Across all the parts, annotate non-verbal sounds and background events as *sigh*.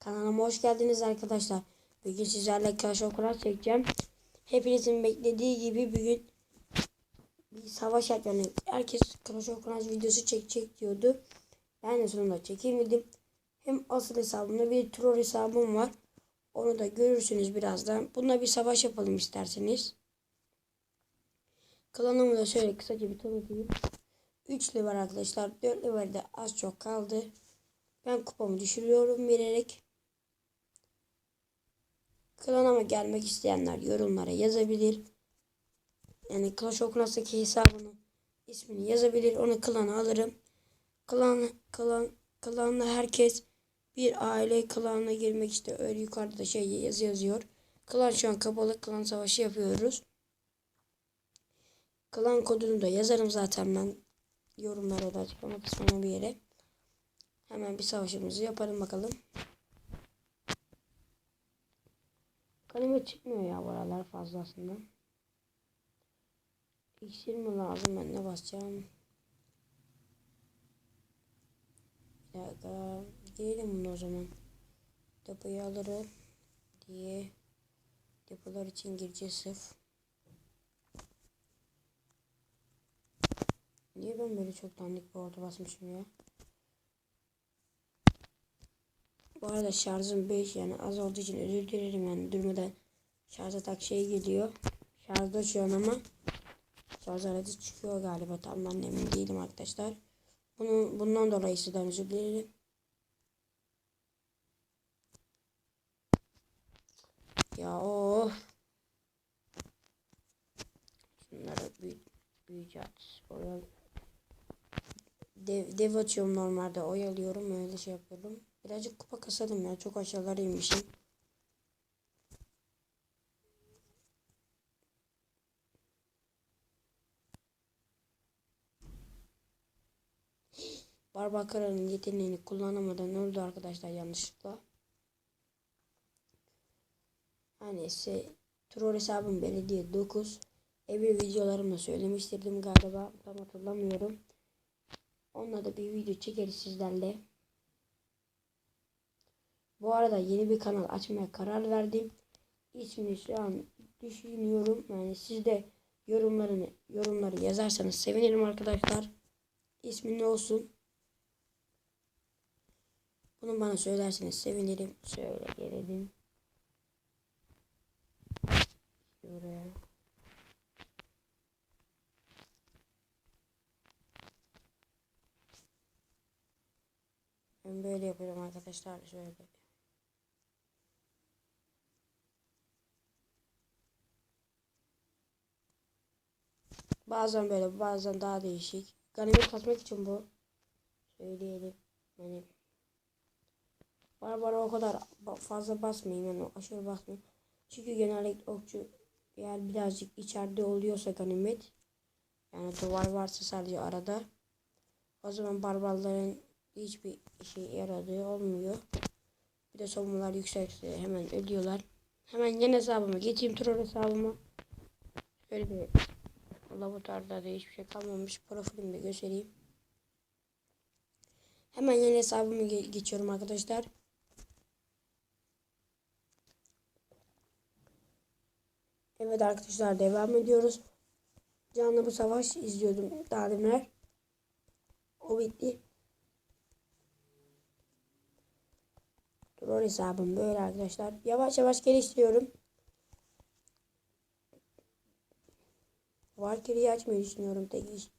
Kanalıma hoş geldiniz arkadaşlar. Bugün sizlerle Clash of Clans çekeceğim. Hepinizin beklediği gibi bugün bir savaş yani herkes Clash of Clans videosu çekecek diyordu. Ben de sonunda çekemedim. Hem asıl hesabımda bir troll hesabım var. Onu da görürsünüz birazdan. Bununla bir savaş yapalım isterseniz. Klanımı da şöyle kısaca bir tanıtayım. 3 level arkadaşlar. 4 levelde az çok kaldı. Ben kupamı düşürüyorum vererek. Klanıma gelmek isteyenler yorumlara yazabilir. Yani Clash of Clans'taki hesabını ismini yazabilir. Onu klana alırım. Klan, klan, klanla herkes bir aile klanına girmek işte öyle yukarıda da şey yazı yazıyor. Klan şu an kapalı. Klan savaşı yapıyoruz. Klan kodunu da yazarım zaten ben yorumlara da açıklama kısmına bir yere. Hemen bir savaşımızı yapalım bakalım. Kaleme çıkmıyor ya bu aralar fazla aslında. İksir mi lazım ben ne basacağım? Bir dakika. Diyelim bunu o zaman. Depoyu alırım. Diye. Depolar için gireceğiz sırf. Niye ben böyle çok dandik bir orta basmışım ya? Bu arada şarjım 5 yani az olduğu için özür dilerim yani durmadan şarja tak şey geliyor. Şarjda şu an ama şarj aracı çıkıyor galiba tam ben emin değilim arkadaşlar. Bunu, bundan dolayı sizden özür dilerim. Ya o Şunları büyü, büyüyeceğiz. Oyal dev, dev açıyorum normalde oyalıyorum öyle şey yapıyorum. Birazcık kupa kasalım ya. Çok aşağılara inmişim. Barbakara'nın yeteneğini kullanamadan öldü arkadaşlar yanlışlıkla. Hani ise troll hesabım belediye 9. Evvel videolarımda söylemiştirdim galiba. Tam hatırlamıyorum. Onunla da bir video çekeriz sizlerle. Bu arada yeni bir kanal açmaya karar verdim. İsmini şu an düşünüyorum. Yani siz de yorumlarını yorumları yazarsanız sevinirim arkadaşlar. İsmi ne olsun? Bunu bana söylerseniz sevinirim. Şöyle gelelim. Şuraya. Ben böyle yapıyorum arkadaşlar. Şöyle. Bazen böyle bazen daha değişik. Ganimet kasmak için bu. Söyleyelim. Yani Barbara o kadar fazla basmayayım yani aşırı basmayayım. Çünkü genellikle okçu eğer birazcık içeride oluyorsa ganimet yani duvar varsa sadece arada o zaman barbarların hiçbir şey yaradığı olmuyor. Bir de savunmalar yüksekse hemen ölüyorlar. Hemen yeni hesabıma geçeyim troll hesabıma. Şöyle bir laboratuvarda da hiçbir şey kalmamış. Profilimi göstereyim. Hemen yeni hesabımı ge geçiyorum arkadaşlar. Evet arkadaşlar devam ediyoruz. Canlı bu savaş izliyordum daha deminler. O bitti. Troll hesabım böyle arkadaşlar. Yavaş yavaş geliştiriyorum. Valkyrie'yi açmayı düşünüyorum. Tek iş,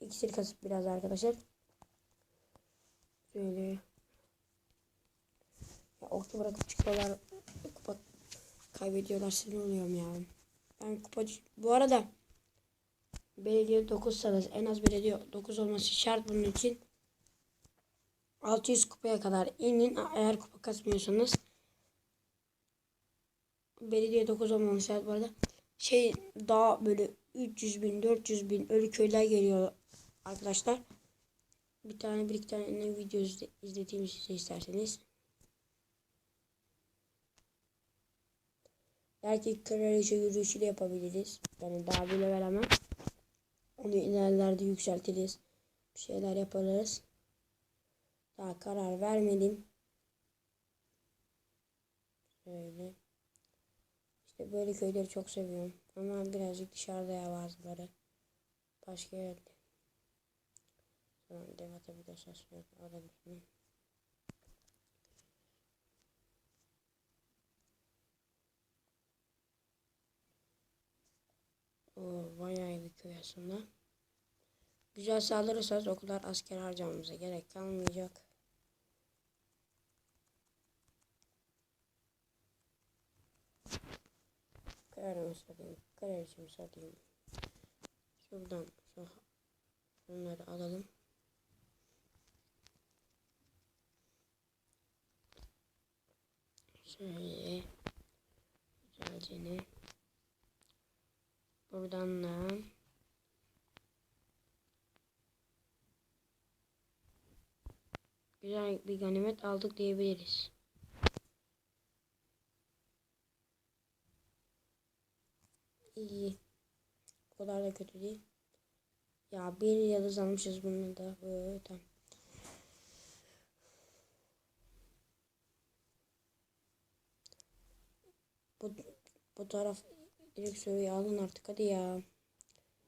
iksir kasıp biraz arkadaşlar. Şöyle. Ya oktu bırakıp çıkıyorlar. Kupa kaybediyorlar. Sinir oluyorum ya. Ben kupa bu arada belediye 9 sanız en az belediye 9 olması şart bunun için. 600 kupaya kadar inin eğer kupa kasmıyorsanız. Belediye 9 olmaması şart bu arada. Şey daha böyle 300 bin 400 bin ölü köyler geliyor arkadaşlar. Bir tane bir iki tane ne video izle, izleteyim size isterseniz. Erkek kraliçe yürüyüşü de yapabiliriz. Yani daha bir level ama. Onu ilerlerde yükseltiriz. Bir şeyler yaparız. Daha karar vermedim. Böyle. İşte böyle köyleri çok seviyorum. Ama birazcık dışarıda ya bazıları. Başka yerde. Tamam dev atabiliyorsa alabilirim. O bayağı bir köy aslında. Güzel saldırırsanız o kadar asker harcamamıza gerek kalmayacak. Kararımı satayım. Kararımı satayım. Şuradan şu bunları alalım. Şöyle güzelce? Buradan da güzel bir ganimet aldık diyebiliriz. İyi. O kadar da kötü değil. Ya bir yıldız almışız bunu da. Böyle, tamam. Bu, bu taraf direkt soruyu alın artık hadi ya.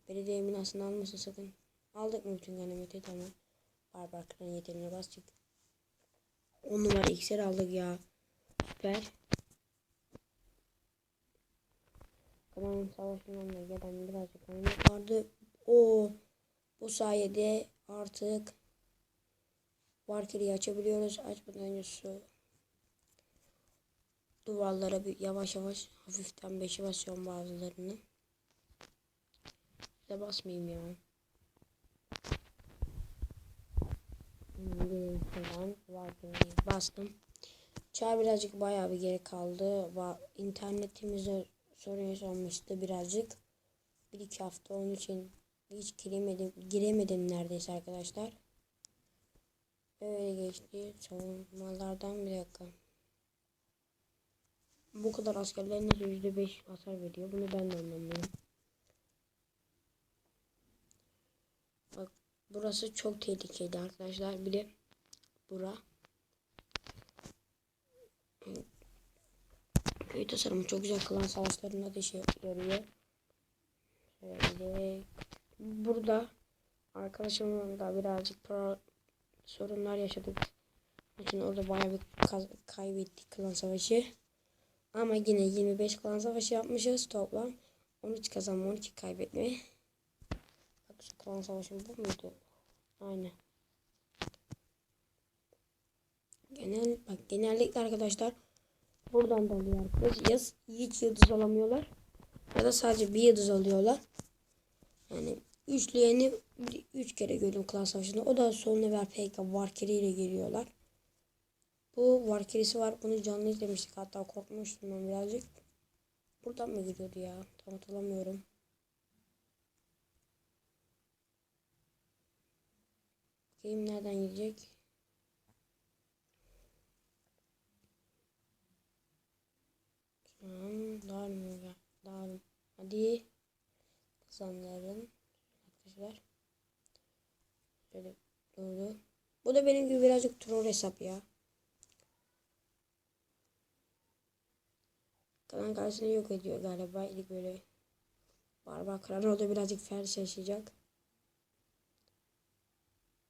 Belediye binasını almasın sakın. Aldık mı bütün ganimeti tamam. Barbar kran yeteneğine bastık. 10 numara iksir aldık ya. Süper. Klan savaşından da gelen birazcık kaynak vardı. O bu sayede artık Valkyrie'yi açabiliyoruz. Açmadan önce su duvarlara bir yavaş yavaş hafiften beşi basıyorum bazılarını. Size basmayayım ya. Bir falan Valkyrie'yi bastım. Çağ birazcık bayağı bir geri kaldı. Va internetimizde sorun yaşanmıştı birazcık. Bir iki hafta onun için hiç giremedim, giremedim neredeyse arkadaşlar. Öyle geçti. Savunmalardan bir dakika. Bu kadar askerler nasıl yüzde beş hasar veriyor? Bunu ben de anlamıyorum. Bak burası çok tehlikeli arkadaşlar. Bir de bura. Köy tasarımı çok güzel. Klan savaşlarında da işe yarıyor. Şöyle. Burada arkadaşımla da birazcık sorunlar yaşadık. Için orada bayağı bir kaybettik klan savaşı. Ama yine 25 klan savaşı yapmışız toplam. 13 kazanma 12 kaybetme. Bak şu klan savaşı bu muydu? Aynen. Genel bak genellikle arkadaşlar buradan da alıyor arkadaş. Ya hiç yıldız alamıyorlar ya da sadece bir yıldız alıyorlar. Yani üçleyeni 3 üç kere gördüm klan savaşında. O da son level PK Valkyrie ile geliyorlar. Bu Valkyrie'si var. Bunu canlı izlemiştik. Hatta korkmuştum ben birazcık. Buradan mı giriyordu ya? Tam hatırlamıyorum. Bakayım nereden gidecek? Dağılım ya. Dağılım. Hadi. Kazanların. Arkadaşlar. Şöyle doğru. Bu da benim gibi birazcık troll hesap ya. Kalan karşısını yok ediyor galiba. İlk böyle barbar kıran orada birazcık fer yaşayacak.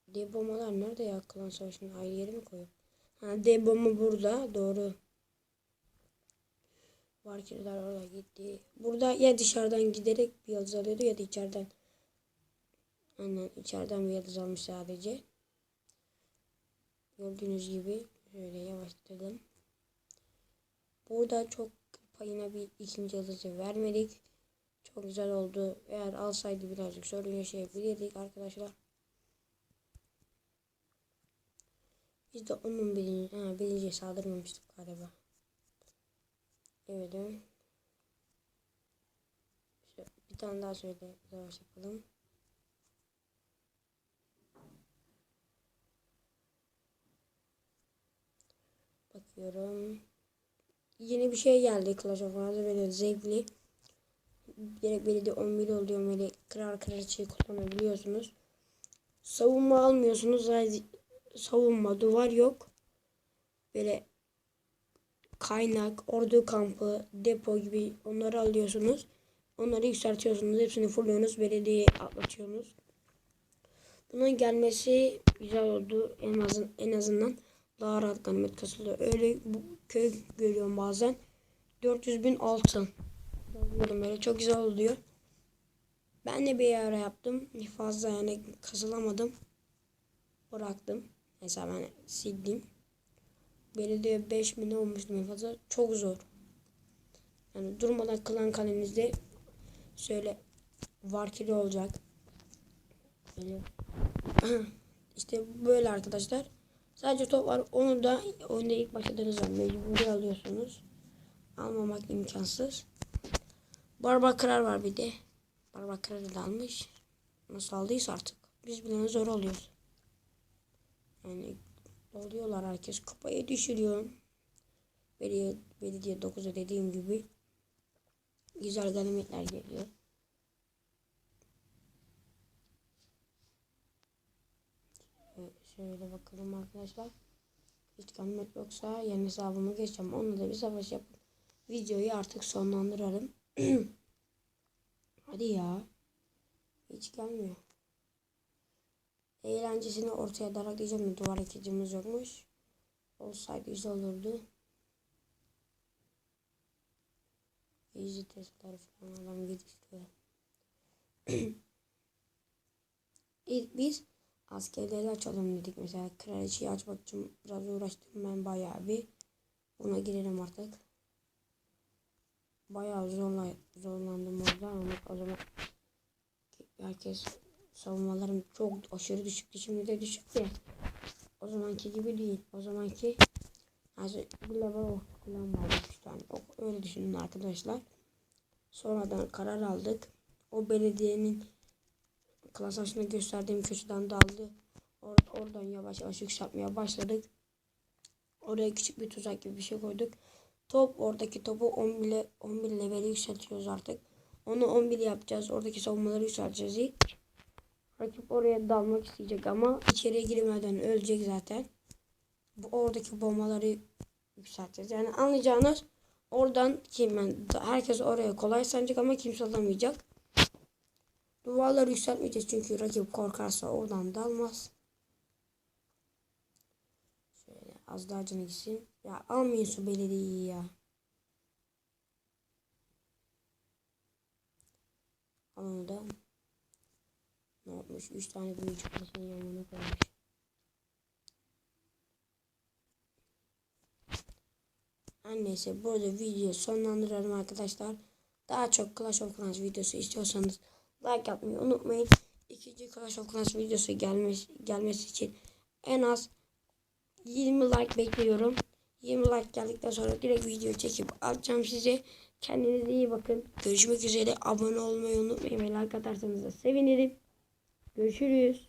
Dev bombalar nerede ya klan savaşının ayrı yeri mi koyuyor? Ha dev bomba burada doğru. Varkirler orada gitti. Burada ya dışarıdan giderek bir yıldız alıyordu ya da içeriden. Aynen içeriden bir yıldız almış sadece. Gördüğünüz gibi şöyle yavaşlatalım. Burada çok payına bir ikinci yıldızı vermedik. Çok güzel oldu. Eğer alsaydı birazcık sorun yaşayabilirdik arkadaşlar. Biz de onun birinci, ha, birinciye saldırmamıştık galiba. Evet. İşte bir tane daha şöyle savaş yapalım. Bakıyorum yeni bir şey geldi Clash of Clans'da böyle zevkli. Gerek belli de 11 oluyor böyle kırar kraliçeyi kullanabiliyorsunuz. Savunma almıyorsunuz. Savunma duvar yok. Böyle kaynak, ordu kampı, depo gibi onları alıyorsunuz. Onları yükseltiyorsunuz. Hepsini fulluyorsunuz. Belediyeye atlatıyorsunuz. Bunun gelmesi güzel oldu. En, azın, en azından daha rahat ganimet kasılıyor. Öyle bu köy görüyorum bazen. 400 bin altın. Alıyorum böyle çok güzel oluyor. Ben de bir ara yaptım. Fazla yani kasılamadım. Bıraktım. Mesela ben sildim. Belediye 5 bin olmuştum en fazla. Çok zor. Yani durmadan kılan kalemizde şöyle varkili olacak. Böyle. *clears throat* işte böyle arkadaşlar. Sadece top var. Onu da oyunda ilk başladığınız zaman mecburi alıyorsunuz. Almamak imkansız. Barbar kırar var bir de. Barbar kırarı da almış. Nasıl aldıysa artık. Biz bile zor oluyoruz. Yani oluyorlar herkes. Kupayı düşürüyor. Belediye, belediye 9'a dediğim gibi. Güzel ganimetler geliyor. Şöyle bakalım arkadaşlar. Hiç ganimet yoksa yeni hesabımı geçeceğim. Onunla da bir savaş yapıp videoyu artık sonlandıralım. *clears throat* Hadi ya. Hiç gelmiyor. Eğlencesini ortaya darak diyeceğim mi? Duvar ekicimiz yokmuş. Olsaydı güzel olurdu. Easy testler falan adam gidiyor. *clears throat* İlk biz askerleri açalım dedik. Mesela kraliçeyi açmak için biraz uğraştım ben bayağı bir. Buna girelim artık. Bayağı zorla, zorlandım orada ama o zaman herkes savunmalarım çok aşırı düşüktü. Şimdi de düşük de o zamanki gibi değil. O zamanki yani global falan vardı üç tane. O- Öyle düşünün arkadaşlar. Sonradan karar aldık. O belediyenin klas başına gösterdiğim köşeden daldı. Or- oradan yavaş yavaş yükseltmeye başladık. Oraya küçük bir tuzak gibi bir şey koyduk. Top oradaki topu 11 le- 11 leveli yükseltiyoruz artık. Onu 11 yapacağız. Oradaki savunmaları yükselteceğiz ilk. Rakip oraya dalmak isteyecek ama içeriye girmeden ölecek zaten. Bu oradaki bombaları yükselteceğiz. Yani anlayacağınız oradan kim herkes oraya kolay sanacak ama kimse alamayacak. Duvarları yükseltmeyeceğiz çünkü rakip korkarsa oradan dalmaz. Şöyle az daha canı gitsin. Ya almayın şu belediyeyi ya. Al onu da. Ne yapmış? 3 tane büyücü kulesinin yanına koymuş. Her neyse burada video sonlandıralım arkadaşlar. Daha çok Clash of Clans videosu istiyorsanız like yapmayı unutmayın. İkinci Clash of Clans videosu gelmesi, gelmesi için en az 20 like bekliyorum. 20 like geldikten sonra direkt video çekip atacağım size. Kendinize iyi bakın. Görüşmek üzere. Abone olmayı unutmayın ve like atarsanız da sevinirim. Görüşürüz.